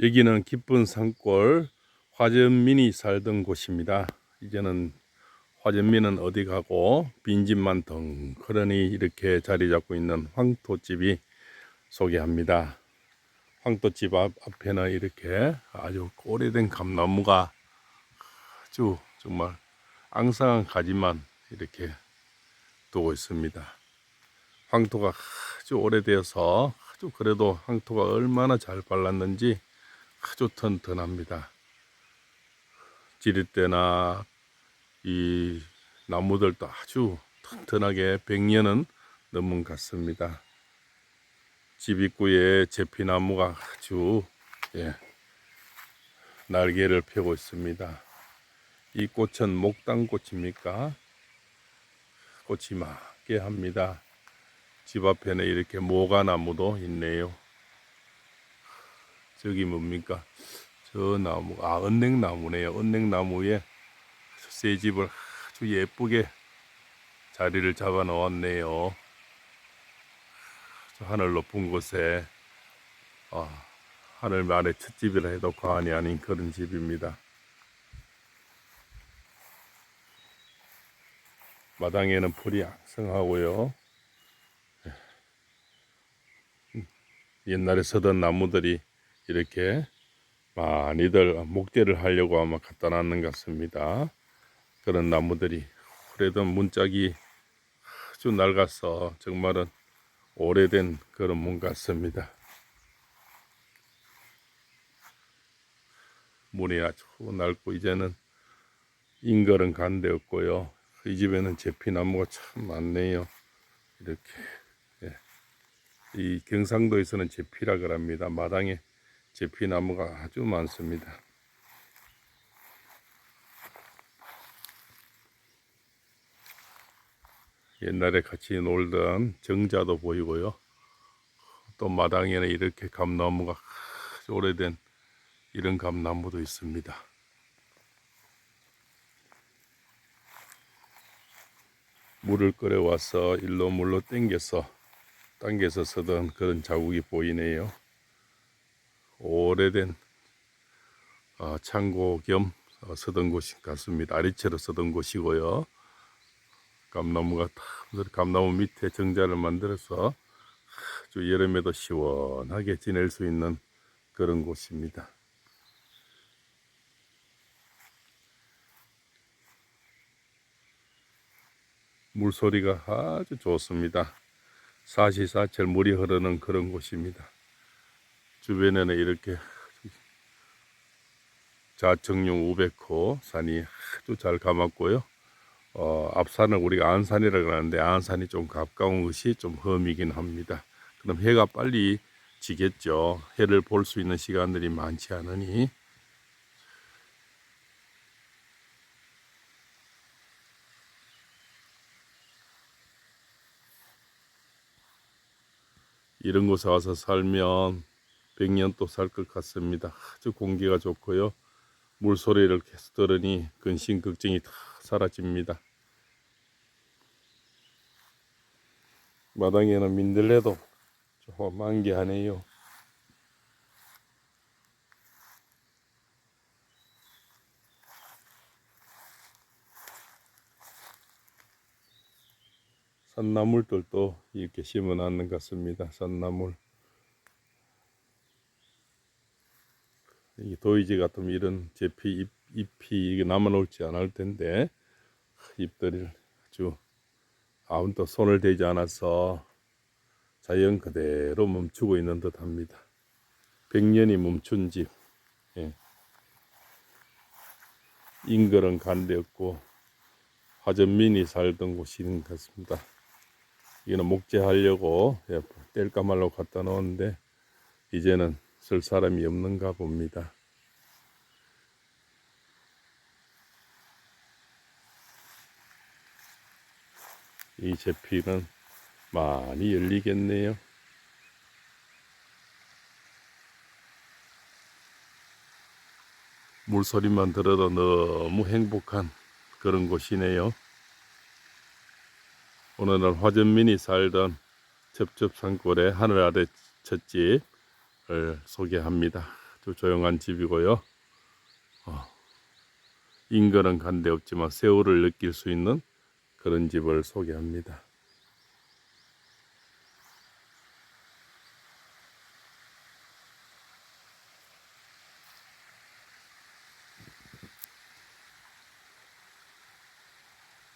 여기는 기쁜 산골 화전민이 살던 곳입니다. 이제는 화전민은 어디 가고 빈집만 덩 그러니 이렇게 자리 잡고 있는 황토집이 소개합니다. 황토집 앞, 앞에는 이렇게 아주 오래된 감나무가 아주 정말 앙상한 가지만 이렇게 두고 있습니다. 황토가 아주 오래되어서 아주 그래도 황토가 얼마나 잘 발랐는지 아주 튼튼합니다. 지릿대나 이 나무들도 아주 튼튼하게 100년은 넘은 것 같습니다. 집 입구에 제피나무가 아주 예, 날개를 펴고 있습니다. 이 꽃은 목당꽃입니까? 꽃이 막게 합니다. 집 앞에는 이렇게 모가나무도 있네요. 저기 뭡니까? 저 나무, 아, 은행나무네요. 은행나무에 새 집을 아주 예쁘게 자리를 잡아 놓았네요. 저 하늘 높은 곳에, 아, 하늘 아래 첫집이라 해도 과언이 아닌 그런 집입니다. 마당에는 풀이 양성하고요. 옛날에 서던 나무들이 이렇게 많이들 목재를 하려고 아마 갖다 놨는 것 같습니다. 그런 나무들이 오래된 문짝이 아주 낡아서 정말은 오래된 그런 문 같습니다. 문이 아주 낡고 이제는 인걸은 간데 없고요. 이 집에는 제피나무가 참 많네요. 이렇게 예. 이 경상도에서는 제피라 그럽니다. 마당에 제피나무가 아주 많습니다. 옛날에 같이 놀던 정자도 보이고요. 또 마당에는 이렇게 감나무가 오래된 이런 감나무도 있습니다. 물을 끓여와서 일로 물로 땡겨서 당겨서 서던 그런 자국이 보이네요. 오래된 어, 창고 겸 어, 서던 곳 같습니다. 아리채로 서던 곳이고요. 감나무가 다 감나무 밑에 정자를 만들어서 아주 여름에도 시원하게 지낼 수 있는 그런 곳입니다. 물소리가 아주 좋습니다. 사시사철 물이 흐르는 그런 곳입니다. 주변에는 이렇게 자청룡 우백호 산이 아주 잘 감았고요. 어, 앞산을 우리가 안산이라 그러는데 안산이 좀 가까운 것이 좀 험이긴 합니다. 그럼 해가 빨리 지겠죠. 해를 볼 수 있는 시간들이 많지 않으니 이런 곳에 와서 살면 100년 또 살 것 같습니다. 아주 공기가 좋고요. 물소리를 계속 들으니 근심 걱정이 다 사라집니다. 마당에는 민들레도 좀 만개하네요. 산나물들도 이렇게 심어 놨는 것 같습니다. 산나물. 도이지 같으면 이런 제피 잎, 잎이 남아놓지 않을 텐데 잎들을 아주 아무도 손을 대지 않아서 자연 그대로 멈추고 있는 듯 합니다. 백년이 멈춘 집. 예. 인걸은 간데없고 화전민이 살던 곳인 것 같습니다. 이거는 목재하려고 예, 뗄까 말로 갖다 놓았는데 이제는 쓸 사람이 없는가 봅니다. 이 제피는 많이 열리겠네요. 물소리만 들어도 너무 행복한 그런 곳이네요. 오늘은 화전민이 살던 첩첩산골의 하늘 아래 찻집을 소개합니다. 아주 조용한 집이고요. 어, 인근은 간데 없지만 세월을 느낄 수 있는 그런 집을 소개합니다.